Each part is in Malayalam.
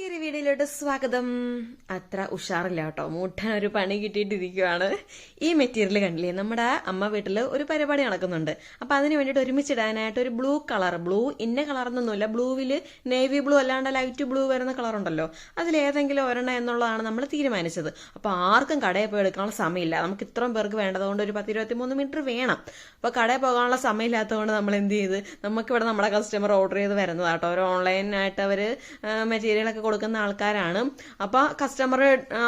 പുതിയൊരു വീഡിയോയിലോട്ട് സ്വാഗതം. അത്ര ഉഷാറില്ല കേട്ടോ. മൂട്ടാൻ ഒരു പണി കിട്ടിയിട്ടിരിക്കുവാണ്. ഈ മെറ്റീരിയൽ കണ്ടില്ലേ? നമ്മുടെ അമ്മ വീട്ടിൽ ഒരു പരിപാടി നടക്കുന്നുണ്ട്. അപ്പൊ അതിന് വേണ്ടിയിട്ട് ഒരുമിച്ചിടാനായിട്ട് ഒരു ബ്ലൂ കളർ ബ്ലൂ ഇന്ന കളറൊന്നുമില്ല ബ്ലൂവിൽ നേവി ബ്ലൂ അല്ലാണ്ട് ലൈറ്റ് ബ്ലൂ വരുന്ന കളർ ഉണ്ടല്ലോ അതിലേതെങ്കിലും ഒരെണ്ണം എന്നുള്ളതാണ് നമ്മൾ തീരുമാനിച്ചത്. അപ്പൊ ആർക്കും കടയിൽ പോയി എടുക്കാനുള്ള സമയമില്ല. നമുക്ക് ഇത്രയും പേർക്ക് വേണ്ടതുകൊണ്ട് ഒരു പത്ത് ഇരുപത്തി മൂന്ന് മീറ്റർ വേണം. അപ്പൊ കടയിൽ പോകാനുള്ള സമയമില്ലാത്തതുകൊണ്ട് നമ്മൾ എന്ത് ചെയ്ത്? നമുക്കിവിടെ നമ്മുടെ കസ്റ്റമർ ഓർഡർ ചെയ്ത് വരുന്നതാട്ടോ അവർ ഓൺലൈനായിട്ട് അവർ മെറ്റീരിയലൊക്കെ കൊടുക്കുന്ന ആൾക്കാരാണ്. അപ്പോൾ കസ്റ്റമർ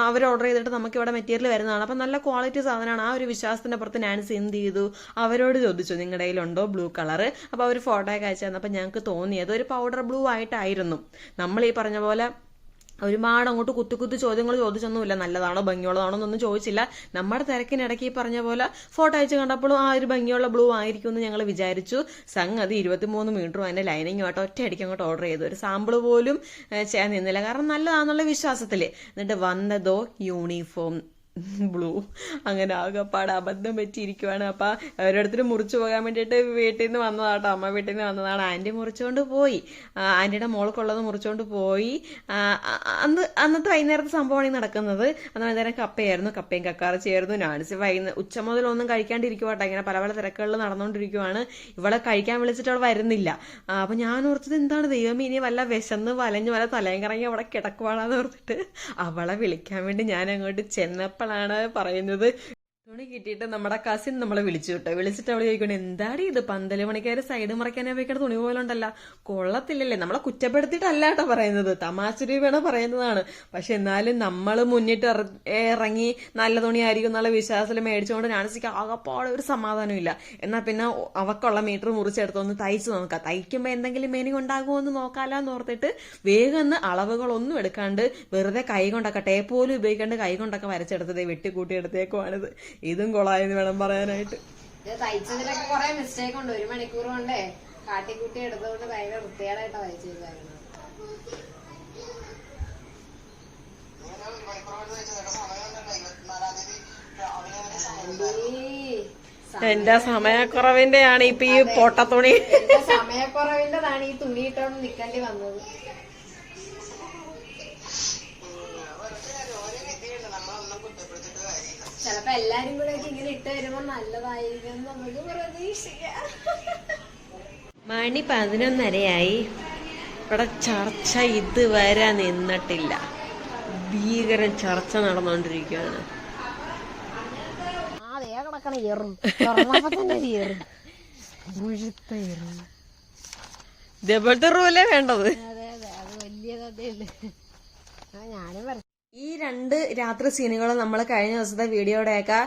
അവർ ഓർഡർ ചെയ്തിട്ട് നമുക്ക് ഇവിടെ മെറ്റീരിയൽ വരുന്നതാണ്. അപ്പം നല്ല ക്വാളിറ്റി സാധനമാണ്. ആ ഒരു വിശ്വാസത്തിന്റെ പുറത്ത് നാൻസി എന്ത് ചെയ്തു? അവരോട് ചോദിച്ചു നിങ്ങളുടെ കയ്യിലുണ്ടോ ബ്ലൂ കളർ അപ്പോൾ അവർ ഫോട്ടോ അയച്ചു തന്നപ്പോൾ ഞങ്ങൾക്ക് തോന്നിയത് ഒരു പൗഡർ ബ്ലൂ ആയിട്ടായിരുന്നു. നമ്മൾ ഈ പറഞ്ഞ പോലെ ഒരുപാട് അങ്ങോട്ട് കുത്തി കുത്തി ചോദ്യങ്ങൾ ചോദിച്ചൊന്നുമില്ല. നല്ലതാണോ ഭംഗിയുള്ളതാണോ എന്നൊന്നും ചോദിച്ചില്ല. നമ്മുടെ തിരക്കിനിടയ്ക്ക് ഈ പറഞ്ഞ പോലെ ഫോട്ടോ അയച്ച് കണ്ടപ്പോഴും ആ ഒരു ഭംഗിയുള്ള ബ്ലൂ ആയിരിക്കും എന്ന് ഞങ്ങൾ വിചാരിച്ചു. സംഗതി ഇരുപത്തിമൂന്ന് മീറ്ററും അതിന്റെ ലൈനിങ്ങുമായിട്ട് ഒറ്റയടിക്ക് അങ്ങോട്ട് ഓർഡർ ചെയ്തു. ഒരു സാമ്പിൾ പോലും ചെയ്യാൻ നിന്നില്ല. കാരണം നല്ലതാണെന്നുള്ള വിശ്വാസത്തിൽ എന്നിട്ട് വന്നതോ യൂണിഫോം ബ്ലൂ. അങ്ങനെ ആകെപ്പാട് അബദ്ധം പറ്റിയിരിക്കുവാണ്. അപ്പൊ ഓരോരുത്തരും മുറിച്ചു പോകാൻ വേണ്ടിയിട്ട് വീട്ടിൽ നിന്ന് വന്നതാട്ടോ. അമ്മ വീട്ടിൽ നിന്ന് വന്നതാണ്. ആന്റി മുറിച്ചുകൊണ്ട് പോയി. ആന്റിയുടെ മോൾക്കുള്ളത് മുറിച്ചുകൊണ്ട് പോയി. അന്ന് അന്നത്തെ വൈകുന്നേരത്തെ സംഭവമാണ് ഈ നടക്കുന്നത്. അന്ന് വൈകുന്നേരം കപ്പയായിരുന്നു. കപ്പയും കക്കാറച്ചിയായിരുന്നു നാൻസി വൈകുന്നേരം ഉച്ച മുതൽ ഒന്നും കഴിക്കാണ്ടിരിക്കുവാട്ടോ. ഇങ്ങനെ പല പല തിരക്കുകളിൽ നടന്നുകൊണ്ടിരിക്കുവാണ് ഇവളെ കഴിക്കാൻ വിളിച്ചിട്ട് അവൾ വരുന്നില്ല. അപ്പൊ ഞാൻ ഓർത്തത് എന്താണ് ദൈവം ഇനി വല്ല വിശന്ന് വലഞ്ഞ് വല തലയും കറങ്ങി അവിടെ കിടക്കുവാണെന്ന് ഓർത്തിട്ട് അവളെ വിളിക്കാൻ വേണ്ടി ഞാൻ അങ്ങോട്ട് ചെന്നപ്പോഴാണ് പറയുന്നത്. തുണി കിട്ടിയിട്ട് നമ്മുടെ കസിൻ നമ്മളെ വിളിച്ചു കേട്ടോ. വിളിച്ചിട്ട് അവൾ ചോദിക്കണം എന്താടി ഇത് പന്തൽ മണിക്കാര് സൈഡ് മറയ്ക്കാനേ വെക്കണ തുണി പോലുണ്ടല്ല. കൊള്ളത്തില്ലല്ലേ നമ്മളെ കുറ്റപ്പെടുത്തിയിട്ടല്ല കേട്ടോ പറയുന്നത്. തമാശ രൂപയാണ് പറയുന്നതാണ്. പക്ഷെ എന്നാലും നമ്മൾ മുന്നിട്ട് ഇറ- ഇറങ്ങി നല്ല തുണി ആയിരിക്കും എന്നുള്ള വിശ്വാസത്തിൽ മേടിച്ചുകൊണ്ട് നാണസിക്ക് ആകെപ്പാടെ ഒരു സമാധാനമില്ല എന്നാ പിന്നെ അവക്കുള്ള മീറ്റർ മുറിച്ചെടുത്തൊന്ന് തയ്ച്ച് നോക്കാം. തയ്ക്കുമ്പോൾ എന്തെങ്കിലും മെനു ഉണ്ടാകുമോ എന്ന് നോക്കാലാന്ന് ഓർത്തിട്ട് വേഗം ഒന്ന് അളവുകളൊന്നും എടുക്കാണ്ട് വെറുതെ കൈ കൊണ്ടൊക്കെ ടേപ്പ് പോലും ഉപയോഗിക്കാണ്ട് കൈ കൊണ്ടൊക്കെ വരച്ചെടുത്തത് വെട്ടിക്കൂട്ടി എടുത്തേക്കുവാണിത് ഇതും കൊളായെന്ന് വേണം പറയാനായിട്ട്. ഇത് തയ്ച്ചതിലൊക്കെ കുറെ മിസ്റ്റേക്ക് ഉണ്ട്. ഒരു മണിക്കൂർ കൊണ്ടേ കാട്ടിക്കൂട്ടി എടുത്തുകൊണ്ട് ഭയങ്കര വൃത്തികേടായിട്ടാ തയ്ച്ചിരുന്നു എന്റെ സമയക്കുറവിന്റെയാണ് ഇപ്പൊ ഈ പൊട്ടത്തുണി. സമയക്കുറവിന്റെതാണ് ഈ തുണി ഇട്ടോണ്ട് നിക്കേണ്ടി വന്നത്. ചിലപ്പോ എല്ലാരും കൂടെ ഇങ്ങനെ ഇട്ട് വരുമ്പോ നല്ലതായിരിക്കും നമുക്ക് പ്രതീക്ഷിക്കാം. മണി പതിനൊന്നരയായി. ഇവിടെ ചർച്ച ഇതുവരെ നിന്നിട്ടില്ല. ഭീകര ചർച്ച നടന്നുകൊണ്ടിരിക്കുകയാണ് ആ തന്നെ മുഴുത്ത ഇതേപോലത്തെ റൂലേ വേണ്ടത്? അതെ അതെ. അത് ഞാനും ഈ രണ്ട് രാത്രി സീനുകളും നമ്മൾ കഴിഞ്ഞ ദിവസത്തെ വീഡിയോയുടെയൊക്കെ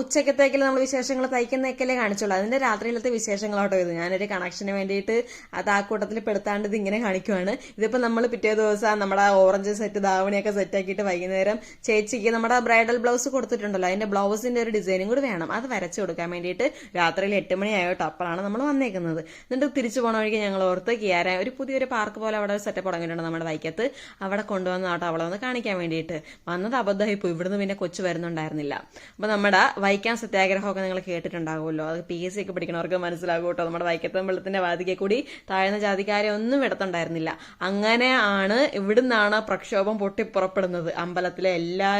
ഉച്ചക്കത്തേക്കിൽ നമ്മൾ വിശേഷങ്ങൾ തയ്ക്കുന്നതൊക്കെയല്ലേ കാണിച്ചുള്ളൂ. അതിന്റെ രാത്രിയിലത്തെ വിശേഷങ്ങളോട്ടോ ഇത്. ഞാനൊരു കണക്ഷന് വേണ്ടിയിട്ട് അത് ആ കൂട്ടത്തിൽ പെടുത്താണ്ട് ഇങ്ങനെ കാണിക്കുവാണ്. ഇതിപ്പോ നമ്മൾ പിറ്റേ ദിവസം നമ്മുടെ ഓറഞ്ച് സെറ്റ് ധാവണിയൊക്കെ സെറ്റ് ആക്കിയിട്ട് വൈകുന്നേരം ചേച്ചിക്ക് നമ്മുടെ ബ്രൈഡൽ ബ്ലൗസ് കൊടുത്തിട്ടുണ്ടല്ലോ. അതിന്റെ ബ്ലൗസിന്റെ ഒരു ഡിസൈനും കൂടി വേണം. അത് വരച്ചു കൊടുക്കാൻ വേണ്ടിയിട്ട് രാത്രിയിൽ എട്ട് മണിയായോട്ടോ അപ്പോഴാണ് നമ്മൾ വന്നേക്കുന്നത്. എന്നിട്ട് തിരിച്ചു പോണ വഴിക്ക് ഞങ്ങൾ ഓർത്ത് കിയാര ഒരു പുതിയൊരു പാർക്ക് പോലെ അവിടെ സെറ്റപ്പ് തുടങ്ങിയിട്ടുണ്ട് നമ്മുടെ വൈക്കത്ത്. അവിടെ കൊണ്ടുവന്നാട്ടോ അവളെ ഒന്ന് കാണിക്കാൻ വേണ്ടിയിട്ട്. വന്നത് അബദ്ധമായി പോയി ഇവിടുന്ന് പിന്നെ കൊച്ചു വരുന്നുണ്ടായിരുന്നില്ല. അപ്പൊ നമ്മുടെ വൈക്കം സത്യാഗ്രഹമൊക്കെ നിങ്ങൾ കേട്ടിട്ടുണ്ടാകുമല്ലോ. അത് പി എസ് സി ഒക്കെ പഠിക്കണവർക്ക് മനസ്സിലാകും കേട്ടോ. നമ്മുടെ വൈക്കത്തം വെള്ളത്തിന്റെ വാതിക്കെ കൂടി താഴ്ന്ന ജാതിക്കാരെ ഒന്നും ഇടത്തുണ്ടായിരുന്നില്ല അങ്ങനെയാണ് ഇവിടുന്നാണ് പ്രക്ഷോഭം പൊട്ടിപ്പുറപ്പെടുന്നത്. അമ്പലത്തിലെ എല്ലാ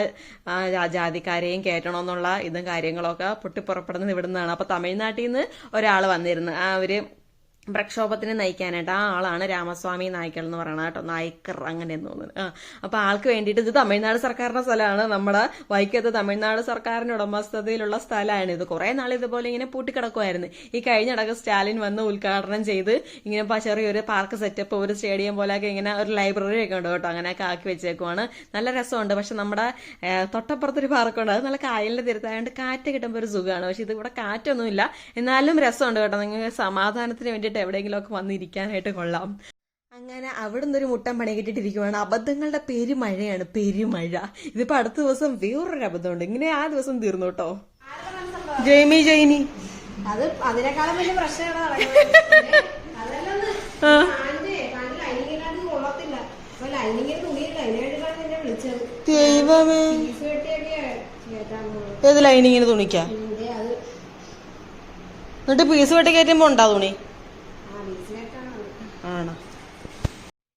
ജാതിക്കാരെയും കയറ്റണമെന്നുള്ള ഇതും കാര്യങ്ങളൊക്കെ പൊട്ടിപ്പുറപ്പെടുന്നത് ഇവിടുന്നാണ്. അപ്പൊ തമിഴ്നാട്ടിൽ നിന്ന് ഒരാൾ വന്നിരുന്നു ആ ഒരു പ്രക്ഷോഭത്തിന് നയിക്കാനായിട്ട് ആ ആളാണ് രാമസ്വാമി നായ്ക്കൾ എന്ന് പറയുന്നത് കേട്ടോ. നായ്ക്കർ അങ്ങനെ തോന്നുന്നത് തോന്നുന്നു. ആ അപ്പൊ ആൾക്ക് വേണ്ടിയിട്ട് ഇത് തമിഴ്നാട് സർക്കാരിന്റെ സ്ഥലമാണ്. നമ്മുടെ വൈക്കത്ത് തമിഴ്നാട് സർക്കാരിന്റെ ഉടമസ്ഥതയിലുള്ള സ്ഥലമാണ് ഇത്. കുറെ നാൾ ഇതുപോലെ ഇങ്ങനെ പൂട്ടിക്കിടക്കുമായിരുന്നു ഈ കഴിഞ്ഞിടക്ക് സ്റ്റാലിൻ വന്ന് ഉദ്ഘാടനം ചെയ്ത് ഇങ്ങനെ ചെറിയൊരു പാർക്ക് സെറ്റപ്പ് ഒരു സ്റ്റേഡിയം പോലെയൊക്കെ ഇങ്ങനെ ഒരു ലൈബ്രറി ഒക്കെ ഉണ്ട് കേട്ടോ. അങ്ങനെയൊക്കെ ആക്കി വെച്ചേക്കുവാണ്. നല്ല രസമുണ്ട്. പക്ഷെ നമ്മുടെ തൊട്ടപ്പുറത്തൊരു പാർക്കുണ്ട് അത് നല്ല കായലിന്റെ തീരത്തായതുകൊണ്ട് കാറ്റ് കിട്ടുമ്പോൾ ഒരു സുഖമാണ്. പക്ഷെ ഇത് ഇവിടെ കാറ്റൊന്നുമില്ല. എന്നാലും രസമുണ്ട് കേട്ടോ. നിങ്ങൾക്ക് സമാധാനത്തിന് വേണ്ടിയിട്ട് എവിടെയെങ്കിലുമൊക്കെ വന്നിരിക്കാനായിട്ട് കൊള്ളാം. അങ്ങനെ അവിടെ ഒരു മുട്ടൻ പണി കിട്ടിയിട്ടിരിക്കുവാണ് അബദ്ധങ്ങളുടെ പെരുമഴയാണ് പെരുമഴ. ഇതിപ്പോ അടുത്ത ദിവസം വേറൊരു അബദ്ധമുണ്ട്. ഇങ്ങനെ ആ ദിവസം തീർന്നു കേട്ടോ. ജയ്മി ജൈനി അത് അതിനേക്കാളും വലിയ പ്രശ്നമാണ് ദൈവമേ. ഏത് ലൈനിങ്ങിന് തുണിക്കാ? എന്നിട്ട് പീസ് വെട്ടി കയറ്റുമ്പോ ഉണ്ടാ തുണി ആ പീസ് വെട്ടാണ് ആണോ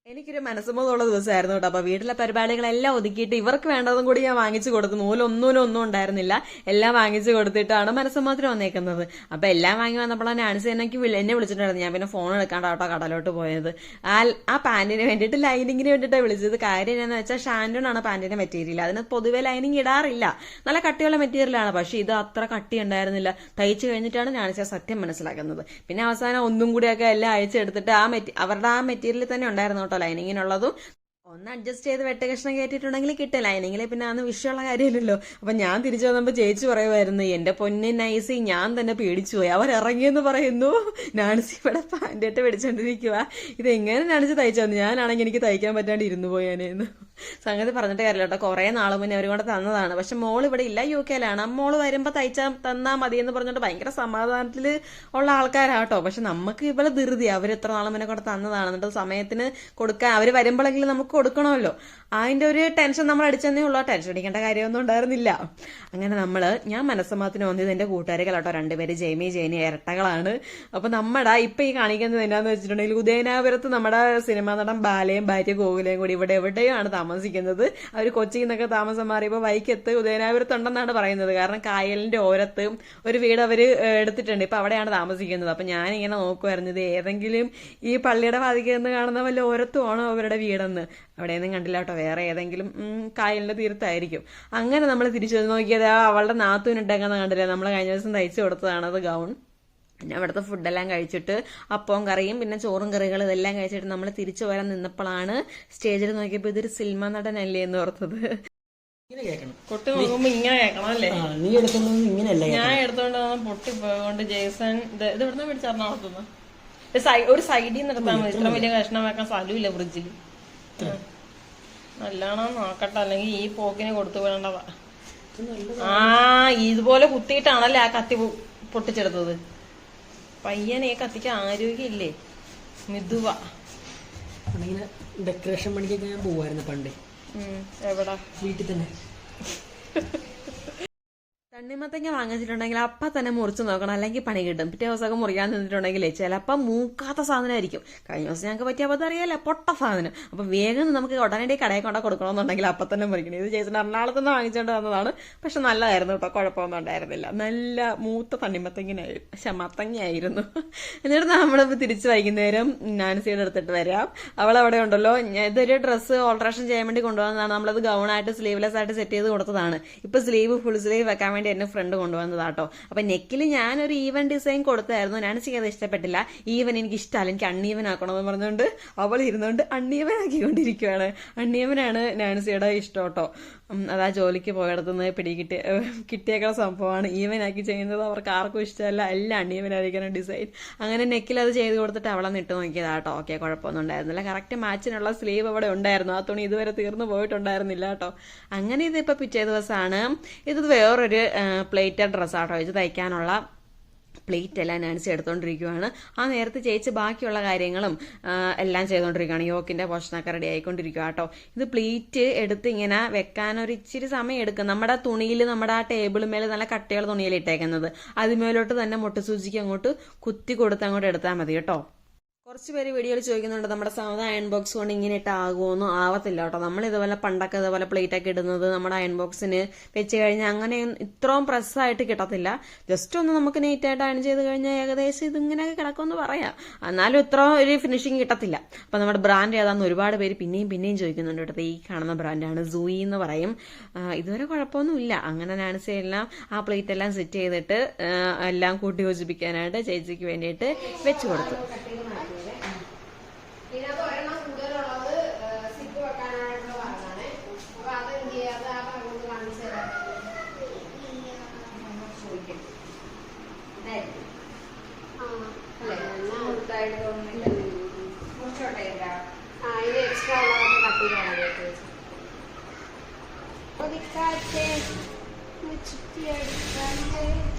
എനിക്ക് എനിക്കൊരു മനസ്സമ്മതമുള്ള ദിവസമായിരുന്നു കേട്ടോ. അപ്പൊ വീട്ടിലെ പരിപാടികളെല്ലാം ഒതുക്കിയിട്ട് ഇവർക്ക് വേണ്ടതും കൂടി ഞാൻ വാങ്ങിച്ചു കൊടുത്തു. നൂലൊന്നിനും ഒന്നും ഉണ്ടായിരുന്നില്ല. എല്ലാം വാങ്ങിച്ചു കൊടുത്തിട്ടാണ് മനസ്സമ്മതത്തിന് വന്നേക്കുന്നത്. അപ്പൊ എല്ലാം വാങ്ങി വന്നപ്പോഴാണ് ആൻസി എനിക്ക് എന്നെ വിളിച്ചിട്ടുണ്ടായിരുന്നു ഞാൻ പിന്നെ ഫോൺ എടുക്കാണ്ട് കേട്ടോ കടലോട്ട് പോയത്. ആ ആ പാന്റിന് വേണ്ടിയിട്ട് ലൈനിങ്ങിന് വേണ്ടിയിട്ടാണ് വിളിച്ചത്. കാര്യം എന്നാന്ന് വെച്ചാൽ ഷാൻഡോൺ ആണ് പാന്റിന്റെ മെറ്റീരിയൽ അതിന് പൊതുവേ ലൈനിങ് ഇടാറില്ല. നല്ല കട്ടിയുള്ള മെറ്റീരിയലാണ് പക്ഷേ ഇത് അത്ര കട്ടി ഉണ്ടായിരുന്നില്ല. തയ്ച്ചു കഴിഞ്ഞിട്ടാണ് ഞാൻ ആ സത്യം മനസ്സിലാക്കുന്നത്. പിന്നെ അവസാനം ഒന്നും കൂടിയൊക്കെ എല്ലാം അയച്ചെടുത്തിട്ട് ആ മെറ്റി അവരുടെ ആ മെറ്റീരിയൽ തന്നെ ഉണ്ടായിരുന്നു കേട്ടോ ലൈനിങ്ങിനുള്ളതും ഒന്ന് അഡ്ജസ്റ്റ് ചെയ്ത് വെട്ട കഷ്ണം കയറ്റിയിട്ടുണ്ടെങ്കിൽ കിട്ടും ലൈനിങ്ങിൽ പിന്നെ അന്ന് വിഷയമുള്ള കാര്യമില്ലല്ലോ. അപ്പൊ ഞാൻ തിരിച്ചു വന്നപ്പോ ചേച്ചി പറയുമായിരുന്നു എന്റെ പൊന്നിൻ നൈസി ഞാൻ തന്നെ പേടിച്ചു പോയി. അവർ ഇറങ്ങിയെന്ന് പറയുന്നു. നാൻസി ഇവിടെ പാന്റേറ്റ് പിടിച്ചോണ്ടിരിക്കുക ഇത് എങ്ങനെ നാണിച്ച് തയ്ച്ചു തന്നു ഞാനാണെങ്കിൽ എനിക്ക് തയ്ക്കാൻ പറ്റാണ്ട് ഇരുന്നു പോയാനേന്ന് സംഗതി പറഞ്ഞിട്ട് കാര്യമില്ല കേട്ടോ. കുറെ നാൾ മുന്നേ അവർ കൊണ്ട് തന്നതാണ്. പക്ഷെ മോൾ ഇവിടെ ഇല്ല യു കെയിലാണ്. മോൾ വരുമ്പോ തയ്ച്ചാ തന്നാ മതി എന്ന് പറഞ്ഞിട്ട് ഭയങ്കര സമാധാനത്തിൽ ഉള്ള ആൾക്കാരാട്ടോ പക്ഷെ നമുക്ക് ഇവിടെ ധൃതി അവർ എത്ര നാൾ മുന്നേ കൊണ്ട് തന്നതാണ്. എന്നിട്ട് സമയത്തിന് കൊടുക്കാൻ അവർ വരുമ്പോഴെങ്കിലും നമുക്ക് കൊടുക്കണമല്ലോ. അതിന്റെ ഒരു ടെൻഷൻ നമ്മൾ അടിച്ചെന്നേ ഉള്ളൂ. ടെൻഷൻ അടിക്കേണ്ട കാര്യമൊന്നും ഉണ്ടായിരുന്നില്ല. അങ്ങനെ നമ്മൾ ഞാൻ മനസ്സമാത്തിന് വന്നത് എന്റെ കൂട്ടുകാരികളാട്ടോ രണ്ടുപേര് ജെയ്മി ജെയിനി ഇരട്ടകളാണ്. അപ്പൊ നമ്മുടെ ഇപ്പൊ ഈ കാണിക്കുന്നത് എന്നാന്ന് വെച്ചിട്ടുണ്ടെങ്കിൽ ഉദയനാപുരത്ത് നമ്മുടെ സിനിമാ നടൻ ബാലയും ഭാര്യ ഗോകുലയും കൂടി ഇവിടെ എവിടെയാണ് താമസിക്കുന്നത്. അവർ കൊച്ചിയിൽ നിന്നൊക്കെ താമസം മാറിയപ്പോൾ വൈക്കത്ത് ഉദയനാപുരത്തുണ്ടെന്നാണ് പറയുന്നത്. കാരണം കായലിന്റെ ഓരത്ത് ഒരു വീട് അവർ എടുത്തിട്ടുണ്ട്. ഇപ്പൊ അവിടെയാണ് താമസിക്കുന്നത്. അപ്പൊ ഞാനിങ്ങനെ നോക്കുമായിരുന്നു ഇത് ഏതെങ്കിലും ഈ പള്ളിയുടെ വാതിക്കൽ നിന്ന് കാണുന്ന വല്ല ഓരത്തുമാണോ അവരുടെ വീടെന്ന്? അവിടെയൊന്നും കണ്ടില്ല കേട്ടോ. വേറെ ഏതെങ്കിലും കായലിന്റെ തീരത്തായിരിക്കും. അങ്ങനെ നമ്മൾ തിരിച്ചു വന്ന് നോക്കിയത് ആ അവളുടെ നാത്തൂനിട്ടേക്കുന്ന കണ്ടില്ലേ? നമ്മൾ കഴിഞ്ഞ ദിവസം തയ്ച്ചു കൊടുത്തതാണ് അത് ഗൗൺ പിന്നെ അവിടുത്തെ ഫുഡെല്ലാം കഴിച്ചിട്ട് അപ്പവും കറിയും പിന്നെ ചോറും കറികളും ഇതെല്ലാം കഴിച്ചിട്ട് നമ്മൾ തിരിച്ചു വരാൻ നിന്നപ്പോഴാണ് സ്റ്റേജിൽ നോക്കിയപ്പോൾ ഇതൊരു സിനിമ നടനല്ലേ എന്ന് ഓർത്തത്. ഇങ്ങനെ കേൾക്കണം. പൊട്ടി നോക്കുമ്പോ ഇങ്ങനെ കേൾക്കണം അല്ലേ? ആ നീ എടുക്കുന്നത് ഇങ്ങനെയല്ല ഞാൻ എടുത്തോണ്ട് വന്ന പൊട്ടി പോയതുകൊണ്ട് ജേസൺ ഇത് ഇത് ഇവിടുന്ന് മേടിച്ച് എറണാകുളത്തുനിന്ന്? ഒരു സൈഡിൽ നിന്ന് മതി. ഇത്ര വലിയ കഷ്ണം വെക്കാൻ സ്ഥലമില്ല ഫ്രിഡ്ജിൽ നല്ലോണം നോക്കട്ടെ. അല്ലെങ്കിൽ ഈ പോക്കിന് കൊടുത്തു വിടേണ്ടതാ. ആ ഇതുപോലെ കുത്തിയിട്ടാണല്ലേ ആ കത്തി പൊട്ടിച്ചെടുത്തത്? പയ്യനെ ഈ കത്തിക്ക് ആരോഗ്യമില്ലേ? മിതുവ ഡെക്കറേഷൻ പണിക്കൊക്കെ ഞാൻ പോവായിരുന്നു പണ്ട്. എവിടാ? വീട്ടിൽ തന്നെ. തണ്ണിമത്തങ്ങ വാങ്ങിച്ചിട്ടുണ്ടെങ്കിൽ അപ്പം തന്നെ മുറിച്ച് നോക്കണം അല്ലെങ്കിൽ പണി കിട്ടും. പിറ്റേ ദിവസമൊക്കെ മുറിക്കാൻ നിന്നിട്ടുണ്ടെങ്കിലേ ചിലപ്പം മൂക്കാത്ത സാധനമായിരിക്കും. കഴിഞ്ഞ ദിവസം ഞങ്ങൾക്ക് പറ്റിയ അബദ്ധം അറിയാലോ പൊട്ട സാധനം. അപ്പം വേഗം നമുക്ക് ഉടനടി കടയിൽ കൊണ്ട കൊടുക്കണമെന്നുണ്ടെങ്കിൽ അപ്പം തന്നെ മുറിക്കണം. ഇത് ചേച്ചി എറണാകുളത്ത് നിന്ന് വാങ്ങിച്ചുകൊണ്ട് വന്നതാണ്. പക്ഷെ നല്ലതായിരുന്നു കേട്ടോ കുഴപ്പമൊന്നും ഉണ്ടായിരുന്നില്ല. നല്ല മൂത്ത തണ്ണിമത്തങ്ങനായിരുന്നു പക്ഷെ മത്തങ്ങയായിരുന്നു. എന്നിട്ട് നമ്മളിപ്പോൾ തിരിച്ച് വൈകുന്നേരം നാൻസിയുടെ എടുത്തിട്ട് വരാം. അവൾ അവിടെ ഉണ്ടല്ലോ. ഇതൊരു ഡ്രസ്സ് ഓൾട്രേഷൻ ചെയ്യാൻ വേണ്ടി കൊണ്ടുവന്നതാണ്. നമ്മളത് ഗൗണായിട്ട് സ്ലീവ്ലെസ് ആയിട്ട് സെറ്റ് ചെയ്ത് കൊടുത്തതാണ്. ഇപ്പൊ സ്ലീവ് ഫുൾ സ്ലീവ് വെക്കാൻ വേണ്ടി എന്നെ ഫ്രണ്ട് കൊണ്ടുവന്നതാട്ടോ. അപ്പൊ നെക്കിൽ ഞാനൊരു ഈവൻ ഡിസൈൻ കൊടുത്തായിരുന്നു. നാൻസിക്ക് അത് ഇഷ്ടപ്പെട്ടില്ല. ഈവൻ എനിക്ക് ഇഷ്ടമല്ല എനിക്ക് അണ്ണീവൻ ആക്കണമെന്ന് പറഞ്ഞുകൊണ്ട് അവൾ ഇരുന്നുകൊണ്ട് അണ്ണീവൻ ആക്കിക്കൊണ്ടിരിക്കുകയാണ് അണ്ണീവനാണ് നാൻസിയുടെ ഇഷ്ടം കേട്ടോ. അതാ ജോലിക്ക് പോയിടത്തുനിന്ന് പിടികിട്ടി കിട്ടിയേക്കുന്ന സംഭവമാണ്. ആക്കി ചെയ്യുന്നത് അവർക്ക് ആർക്കും ഇഷ്ടമല്ല. എല്ലാം അണ്ണീവനായിരിക്കണം ഡിസൈൻ അങ്ങനെ നെക്കിൽ അത് ചെയ്ത് കൊടുത്തിട്ട് അവളെ നിട്ട് നോക്കിയതാട്ടോ ഓക്കെ കുഴപ്പമൊന്നും ഉണ്ടായിരുന്നില്ല. കറക്റ്റ് മാച്ചിനുള്ള സ്ലീവ് അവിടെ ഉണ്ടായിരുന്നു. ആ തുണി ഇതുവരെ തീർന്നു പോയിട്ടുണ്ടായിരുന്നില്ല കേട്ടോ. അങ്ങനെ ഇതിപ്പോൾ പിറ്റേ ദിവസമാണ്. ഇത് വേറൊരു പ്ലേറ്റഡ് ഡ്രസ്സാട്ടോ ഇത് തയ്ക്കാനുള്ള പ്ലേറ്റ് എല്ലാം നാൻസി എടുത്തോണ്ടിരിക്കുവാണ്. ആ നേരത്തെ ചേച്ചി ബാക്കിയുള്ള കാര്യങ്ങളും എല്ലാം ചെയ്തുകൊണ്ടിരിക്കുകയാണ് യോക്കിന്റെ പോഷണൊക്കെ റെഡി ആയിക്കൊണ്ടിരിക്കുക കേട്ടോ. ഇത് പ്ലേറ്റ് എടുത്ത് ഇങ്ങനെ വെക്കാൻ ഒരു ഇച്ചിരി സമയം എടുക്കും. നമ്മുടെ തുണിയിൽ നമ്മുടെ ആ ടേബിൾ മേലെ നല്ല കട്ടിയുള്ള തുണിയിൽ ഇട്ടേക്കുന്നത്. അതിമേലോട്ട് തന്നെ മുട്ട സൂചിക്ക് അങ്ങോട്ട് കുത്തി കൊടുത്ത് അങ്ങോട്ട് എടുത്താൽ മതി കേട്ടോ. കുറച്ച് പേര് വീഡിയോയിൽ ചോദിക്കുന്നുണ്ട് നമ്മുടെ സാധാ അയൺ ബോക്സ് കൊണ്ട് ഇങ്ങനെ ആകുമോന്നും ആവത്തില്ല കേട്ടോ. നമ്മൾ ഇതുപോലെ പണ്ടൊക്കെ ഇതുപോലെ പ്ലേറ്റ് ഒക്കെ ഇടുന്നത് നമ്മുടെ അയൺ ബോക്സിന് വെച്ച് കഴിഞ്ഞാൽ അങ്ങനെ ഇത്രയും പ്രസ്സായിട്ട് കിട്ടത്തില്ല. ജസ്റ്റ് ഒന്ന് നമുക്ക് നീറ്റായിട്ട് അയൺ ചെയ്ത് കഴിഞ്ഞാൽ ഏകദേശം ഇതിങ്ങനെയൊക്കെ കിടക്കുമെന്ന് പറയാം. എന്നാലും ഇത്ര ഒരു ഫിനിഷിങ് കിട്ടത്തില്ല. അപ്പം നമ്മുടെ ബ്രാൻഡ് ഏതാന്ന് ഒരുപാട് പേര് പിന്നെയും പിന്നെയും ചോദിക്കുന്നുണ്ട് കേട്ടോ. ഈ കാണുന്ന ബ്രാൻഡാണ് സൂയി എന്ന് പറയും. ഇതുവരെ കുഴപ്പമൊന്നുമില്ല. അങ്ങനെ നാൻസി എല്ലാം ആ പ്ലേറ്റ് എല്ലാം സെറ്റ് ചെയ്തിട്ട് എല്ലാം കൂട്ടി യോജിപ്പിക്കാനായിട്ട് ചേച്ചിക്ക് വേണ്ടിയിട്ട് വെച്ച് കൊടുത്തു. dikkat et. Çıkıyoruz ben de.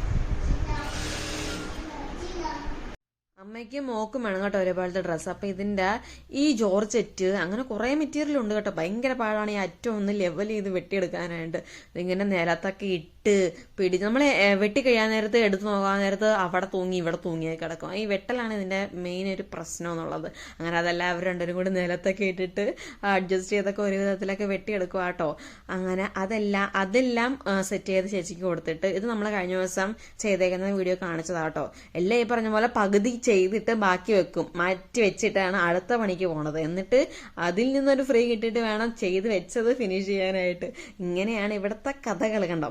അമ്മയ്ക്കും മോക്കും വേണം കേട്ടോ ഒരേപോലത്തെ ഡ്രസ്സ് അപ്പൊ ഇതിന്റെ ഈ ജോർജറ്റ് അങ്ങനെ കുറെ മെറ്റീരിയൽ ഉണ്ട് കേട്ടോ. ഭയങ്കര പാടാണ് ഈ അറ്റം ഒന്ന് ലെവൽ ചെയ്ത് വെട്ടിയെടുക്കാനായിട്ട്. ഇതിങ്ങനെ നിലത്തൊക്കെ ഇട്ട് പിടി നമ്മൾ വെട്ടി കഴിയാൻ നേരത്ത് എടുത്തു നോക്കാൻ നേരത്ത് അവിടെ തൂങ്ങി ഇവിടെ തൂങ്ങി കിടക്കും. ഈ വെട്ടലാണ് ഇതിന്റെ മെയിൻ ഒരു പ്രശ്നം എന്നുള്ളത്. അങ്ങനെ അതെല്ലാം അവർ രണ്ടുപേരും കൂടി നിലത്തൊക്കെ ഇട്ടിട്ട് അഡ്ജസ്റ്റ് ചെയ്തൊക്കെ ഒരു വിധത്തിലൊക്കെ വെട്ടിയെടുക്കുക കേട്ടോ അങ്ങനെ അതെല്ലാം അതെല്ലാം സെറ്റ് ചെയ്ത് ചേച്ചിക്ക് കൊടുത്തിട്ട് ഇത് നമ്മൾ കഴിഞ്ഞ ദിവസം ചെയ്തേക്കുന്ന വീഡിയോ കാണിച്ചതാട്ടോ എല്ലാം ഈ പറഞ്ഞ പോലെ പകുതി ചെയ്തിട്ട് ബാക്കി വെക്കും. മാറ്റി വെച്ചിട്ടാണ് അടുത്ത പണിക്ക് പോണത്. എന്നിട്ട് അതിൽ നിന്നൊരു ഫ്രീ കിട്ടിയിട്ട് വേണം ചെയ്ത് വെച്ചത് ഫിനിഷ് ചെയ്യാനായിട്ട്. ഇങ്ങനെയാണ് ഇവിടുത്തെ കഥകൾ കണ്ടോ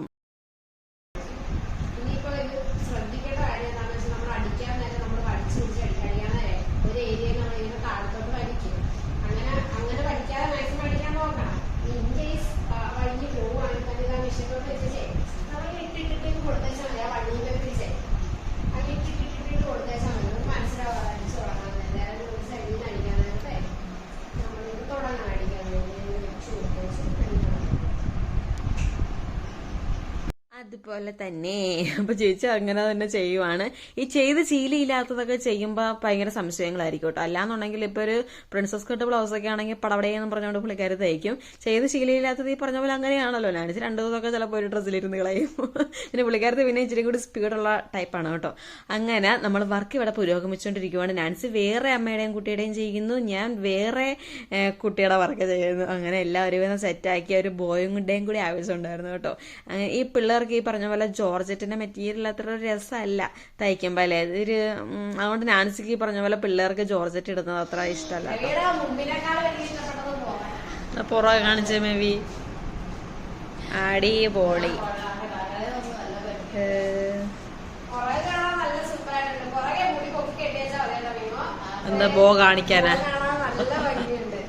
ഇനിയിപ്പോ ഇത് ശ്രദ്ധിക്കേണ്ട കാര്യം എന്താണെന്ന് വെച്ചാൽ നമ്മൾ അടിക്കാൻ നേരം നമ്മൾ വലിച്ചു പിടിച്ച് അടിക്കാൻ അടിക്കാൻ നേരം ഒരു ഏരിയയിൽ നമ്മൾ ഇങ്ങനെ താഴത്തോട്ട് വലിക്കും അങ്ങനെ അങ്ങനെ വലിക്കാതെ മാക്സിമം അടിക്കാൻ നോക്കണം ഇൻ കേസ് വഴിഞ്ഞ് പോവുകയാണെങ്കിൽ തന്നെ ഇതാ മിഷത്തോട്ട് വെച്ചിട്ടേ നമ്മൾ ഇട്ടിട്ടിട്ട് കൊടുത്തേച്ചാൽ മതി ആ വഴിയിലൊക്കെ പിടിച്ചേ അങ്ങനെ ഇട്ടിട്ടിട്ട് കൊടുത്തേച്ചാൽ മതി നമുക്ക് മനസ്സിലാവാതെ അടിച്ചു തുടങ്ങാൻ നേരം ഒരു സൈഡിൽ നിന്ന് അടിക്കാൻ നേരത്തെ നമ്മളിത് തുടങ്ങാൻ അടിക്കാൻ വേണ്ടി ഇങ്ങനെ വെച്ച് കൊടുത്തേച്ച് അടിക്കണം അതുപോലെ തന്നെ. അപ്പൊ ചേച്ചി അങ്ങനെ തന്നെ ചെയ്യുവാണ്. ഈ ചെയ്ത് ശീലയില്ലാത്തതൊക്കെ ചെയ്യുമ്പോൾ ഭയങ്കര സംശയങ്ങളായിരിക്കും കേട്ടോ. അല്ലാന്നുണ്ടെങ്കിൽ ഇപ്പൊ ഒരു പ്രിൻസസ് കട്ട് ബ്ലൗസ് ഒക്കെ ആണെങ്കിൽ പടവടയെന്ന് പറഞ്ഞുകൊണ്ട് പുള്ളിക്കാർ തയ്ക്കും ചെയ്ത് ശീലയില്ലാത്തത് ഈ പറഞ്ഞ പോലെ അങ്ങനെയാണല്ലോ. നാണിച്ച് രണ്ടു ദിവസമൊക്കെ ചിലപ്പോൾ ഒരു ഡ്രസ്സിലിരുന്ന് കളയും. പിന്നെ പുള്ളിക്കാരത്ത് പിന്നെ ഇച്ചിരി കൂടി സ്പീഡുള്ള ടൈപ്പാണ് കേട്ടോ. അങ്ങനെ നമ്മൾ വർക്ക് ഇവിടെ പുരോഗമിച്ചുകൊണ്ടിരിക്കുവാണ്. നാൻസി വേറെ അമ്മയുടെയും കുട്ടിയുടെയും ചെയ്യുന്നു. ഞാൻ വേറെ കുട്ടിയുടെ വർക്ക് ചെയ്യുന്നു. അങ്ങനെ എല്ലാവരും സെറ്റാക്കി ഒരു ബോയും കുട്ടിയും കൂടി ആവശ്യമുണ്ടായിരുന്നു കേട്ടോ. ഈ പിള്ളേർക്ക് ഈ പോലെ ജോർജറ്റിന്റെ മെറ്റീരിയൽ അത്ര രസമല്ല തയ്ക്കുമ്പോൾ അല്ലേ ഇതൊരു അതുകൊണ്ട് നാൻസിക്ക് പറഞ്ഞ പോലെ പിള്ളേർക്ക് ജോർജറ്റ് ഇടുന്നത് അത്ര ഇഷ്ടമല്ല പുറകെ കാണിച്ച മേവി. അടിപൊളി. എന്താ ബോ കാണിക്കാനാ കാണാൻ നല്ല ഭംഗിയുണ്ട്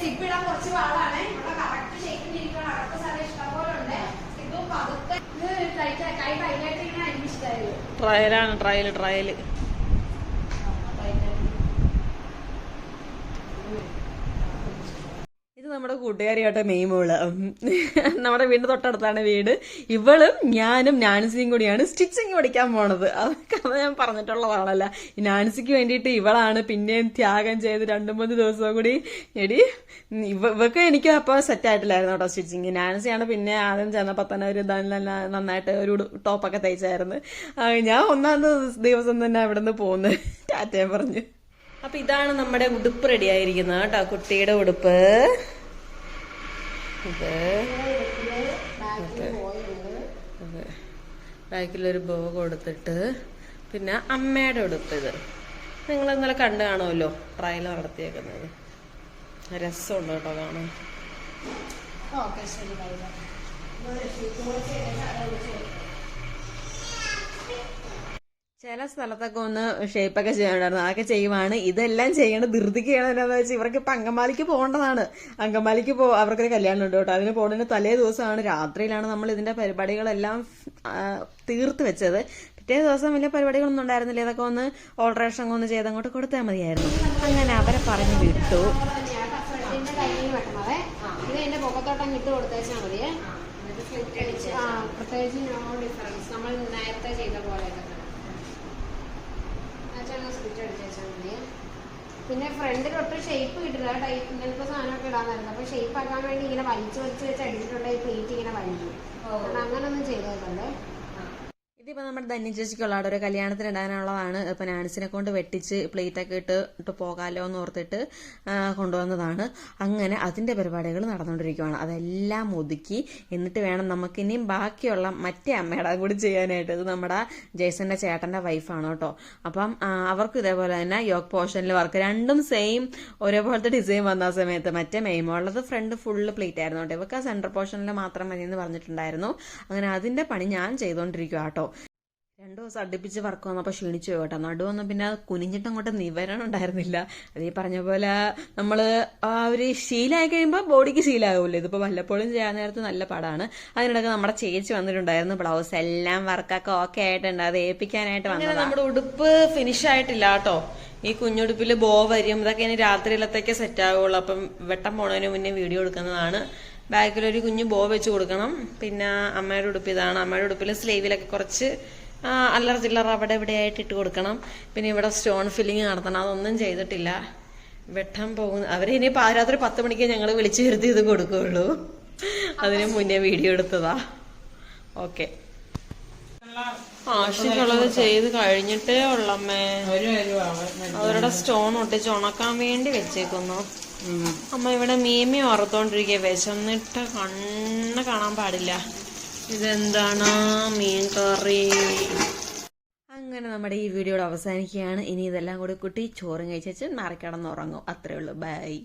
സിപ്പ് ഇടാൻ കുറച്ച് പാടാണ് ഇവിടെ കറക്റ്റ് ഷേപ്പിലിരിക്കണം അകത്ത സ്ഥലം ഇഷ്ടംപോലെ ഉണ്ട് ഇത് പതുക്കെ ഇത് ടൈറ്റ് കൈ ടൈറ്റായിട്ട് ഇങ്ങനെ എനിക്ക് ഇഷ്ടമായത് ട്രയലാണ് ട്രയൽ ട്രയൽ ഇത് നമ്മുടെ കൂട്ടുകാരിയായിട്ട് മെയ്മോൾ നമ്മുടെ വീടിന്റെ തൊട്ടടുത്താണ് വീട്. ഇവളും ഞാനും നാൻസിയും കൂടിയാണ് സ്റ്റിച്ചിങ് പഠിക്കാൻ പോണത്. അതൊക്കെ അത് ഞാൻ പറഞ്ഞിട്ടുള്ളതാണല്ല. നാൻസിക്ക് വേണ്ടിയിട്ട് ഇവളാണ് പിന്നെയും ത്യാഗം ചെയ്ത് രണ്ടു മൂന്ന് ദിവസവും കൂടി എടി ഇവ ഇവക്ക് എനിക്ക് അപ്പോൾ സെറ്റ് ആയിട്ടില്ലായിരുന്നു കേട്ടോ സ്റ്റിച്ചിങ്. നാൻസിയാണ് പിന്നെ ആദ്യം ചെന്നപ്പോൾ തന്നെ ഒരു നന്നായിട്ട് ഒരു ടോപ്പൊക്കെ തയ്ച്ചായിരുന്നു. ഞാൻ ഒന്നാം ദിവസം തന്നെ അവിടെ നിന്ന് പോകുന്നു ടാറ്റയെ പറഞ്ഞു. അപ്പൊ ഇതാണ് നമ്മുടെ ഉടുപ്പ് റെഡി ആയിരിക്കുന്നത് കേട്ടോ കുട്ടിയുടെ ഉടുപ്പ്. ഇത് അതെ ബാക്കിലൊരു ബോ കൊടുത്തിട്ട് പിന്നെ അമ്മയുടെ ഉടുപ്പ് നിങ്ങൾ ഇന്നലെ കണ്ടു കാണുമല്ലോ ട്രയൽ നടത്തിയേക്കുന്നത്. രസമുണ്ട് കേട്ടോ കാണാൻ. ശരി ചില സ്ഥലത്തൊക്കെ ഒന്ന് ഷേപ്പൊക്കെ ചെയ്യാനുണ്ടായിരുന്നു അതൊക്കെ ചെയ്യുവാണ്. ഇതെല്ലാം ചെയ്യേണ്ട ധൃതിക്ക് ചെയ്യണം എന്താണെന്ന് വെച്ചാൽ ഇവർക്ക് ഇപ്പം അങ്കമാലിക്ക് പോകേണ്ടതാണ്. അങ്കമാലിക്ക് പോ അവർക്കൊരു കല്യാണം ഉണ്ട് കേട്ടോ. അതിന് പോകുന്നതിന് തലേ ദിവസമാണ്. രാത്രിയിലാണ് നമ്മൾ ഇതിന്റെ പരിപാടികളെല്ലാം തീർത്ത് വെച്ചത്. പിറ്റേ ദിവസം വലിയ പരിപാടികളൊന്നും ഉണ്ടായിരുന്നില്ല. ഇതൊക്കെ ഒന്ന് ഓൾട്രേഷൻ ഒന്ന് ചെയ്ത് അങ്ങോട്ട് കൊടുത്താൽ മതിയായിരുന്നു. അങ്ങനെ അവരെ പറഞ്ഞു വിട്ടു. ഫ്രണ്ടിന്റെ കയ്യിൽ വെക്കണതേ ഇത് എന്റെ പൊക്കത്തോട്ടം ഇട്ട് കൊടുത്തേച്ചാൽ മതിയേ പ്രത്യേകിച്ച് നോ ഡിഫറൻസ് നമ്മൾ നേരത്തെ ചെയ്ത പോലെ പിന്നെ ഫ്രണ്ടിൽ ഒട്ടും ഷേപ്പ് കിട്ടില്ല. ടൈപ്പ് ഇങ്ങനത്തെ സാധനമൊക്കെ ഇടാന്നായിരുന്നു അപ്പൊ ഷേപ്പ് ആക്കാൻ വേണ്ടി ഇങ്ങനെ വലിച്ചു വലിച്ച് വെച്ച് അടിച്ചിട്ടുണ്ടെങ്കിൽ പ്ലേറ്റ് ഇങ്ങനെ വലിക്കും അങ്ങനെ ചെയ്തേക്കണ്ടേ ഇതിപ്പോ നമ്മുടെ ധന്യ ചേച്ചിക്കുള്ള അവിടെ ഒരു കല്യാണത്തിന് ഇടാനുള്ളതാണ്. ഇപ്പൊ നാൻസിനെ കൊണ്ട് വെട്ടിച്ച് പ്ലേറ്റ് ഒക്കെ ഇട്ട് ഇട്ട് പോകാലോ എന്ന് ഓർത്തിട്ട് കൊണ്ടുവന്നതാണ്. അങ്ങനെ അതിന്റെ പരിപാടികൾ നടന്നുകൊണ്ടിരിക്കുകയാണ് അതെല്ലാം ഒതുക്കി എന്നിട്ട് വേണം നമുക്ക് ഇനിയും ബാക്കിയുള്ള മറ്റേ അമ്മയുടെ കൂടി ചെയ്യാനായിട്ട്. ഇത് നമ്മുടെ ജേസന്റെ ചേട്ടന്റെ വൈഫാണ് കേട്ടോ. അപ്പം അവർക്കും ഇതേപോലെ തന്നെ യോഗ പോർഷനിൽ വർക്ക്. രണ്ടും സെയിം ഒരേപോലത്തെ ഡിസൈൻ വന്ന സമയത്ത്. മറ്റേ മെയിമുള്ളത് ഫ്രണ്ട് ഫുള്ള് പ്ലേറ്റ് ആയിരുന്നു കേട്ടോ. ഇവർക്ക് സെന്റർ പോർഷനിൽ മാത്രം മതി എന്ന് പറഞ്ഞിട്ടുണ്ടായിരുന്നു. അങ്ങനെ അതിന്റെ പണി ഞാൻ ചെയ്തുകൊണ്ടിരിക്കുക കേട്ടോ. രണ്ടു ദിവസം അടുപ്പിച്ച് വർക്ക് വന്നപ്പോൾ ക്ഷീണിച്ചു പോയി കേട്ടോ. നടുവന്ന് പിന്നെ കുനിഞ്ഞിട്ട് അങ്ങോട്ട് നിവരണം ഉണ്ടായിരുന്നില്ല. അത് ഈ പറഞ്ഞ പോലെ നമ്മൾ ആ ഒരു ശീലമായി കഴിയുമ്പോൾ ബോഡിക്ക് ശീലമാകുമല്ലോ ഇതിപ്പോൾ വല്ലപ്പോഴും ചെയ്യാൻ നേരത്ത് നല്ല പാടാണ്. അതിനിടയ്ക്ക് നമ്മുടെ ചേച്ചി വന്നിട്ടുണ്ടായിരുന്നു ബ്ലൗസ് എല്ലാം വർക്കൊക്കെ ഓക്കെ ആയിട്ടുണ്ട്. അത് ഏൽപ്പിക്കാനായിട്ട് വന്നത്. നമ്മുടെ ഉടുപ്പ് ഫിനിഷ് ആയിട്ടില്ല കേട്ടോ. ഈ കുഞ്ഞുടുപ്പിൽ ബോ വരും. ഇതൊക്കെ ഇനി രാത്രിയിലത്തേക്ക് സെറ്റ് ആകുള്ളൂ അപ്പം വെട്ടം പോണതിന് മുന്നേ വീഡിയോ എടുക്കുന്നതാണ്. ബാക്കിലൊരു കുഞ്ഞു ബോ വെച്ച് കൊടുക്കണം. പിന്നെ അമ്മയുടെ ഉടുപ്പ് ഇതാണ്. അമ്മയുടെ ഉടുപ്പിൽ സ്ലീവിലൊക്കെ കുറച്ച് അല്ലറ ചില്ലറ അവിടെ ഇവിടെ ആയിട്ട് ഇട്ട് കൊടുക്കണം. പിന്നെ ഇവിടെ സ്റ്റോൺ ഫില്ലിങ് നടത്തണം. അതൊന്നും ചെയ്തിട്ടില്ല. വെട്ടം പോകുന്ന. അവരെ ഇനി രാത്രി പത്ത് മണിക്ക് ഞങ്ങൾ വിളിച്ചു വരുത്തി ഇത് കൊടുക്കുകയുള്ളൂ അതിന് മുന്നേ വീഡിയോ എടുത്തതാ. ഓക്കെ. ആവശ്യമുള്ളത് ചെയ്ത് കഴിഞ്ഞിട്ടേ ഉള്ളമ്മേ. അവരുടെ സ്റ്റോൺ ഒട്ടിച്ച് ഉണക്കാൻ വേണ്ടി വെച്ചേക്കുന്നു. അമ്മ ഇവിടെ മീമി വറുത്തോണ്ടിരിക്കുക വിശന്നിട്ട് കണ്ണ് കാണാൻ പാടില്ല. ഇതെന്താണ്? മീൻ കറി അങ്ങനെ നമ്മുടെ ഈ വീഡിയോയുടെ അവസാനിക്കുകയാണ്. ഇനി ഇതെല്ലാം കൂടി കുട്ടി ചോറും കഴിച്ചു നാറിക്കിടന്ന് ഉറങ്ങും. അത്രേ ഉള്ളൂ. ബൈ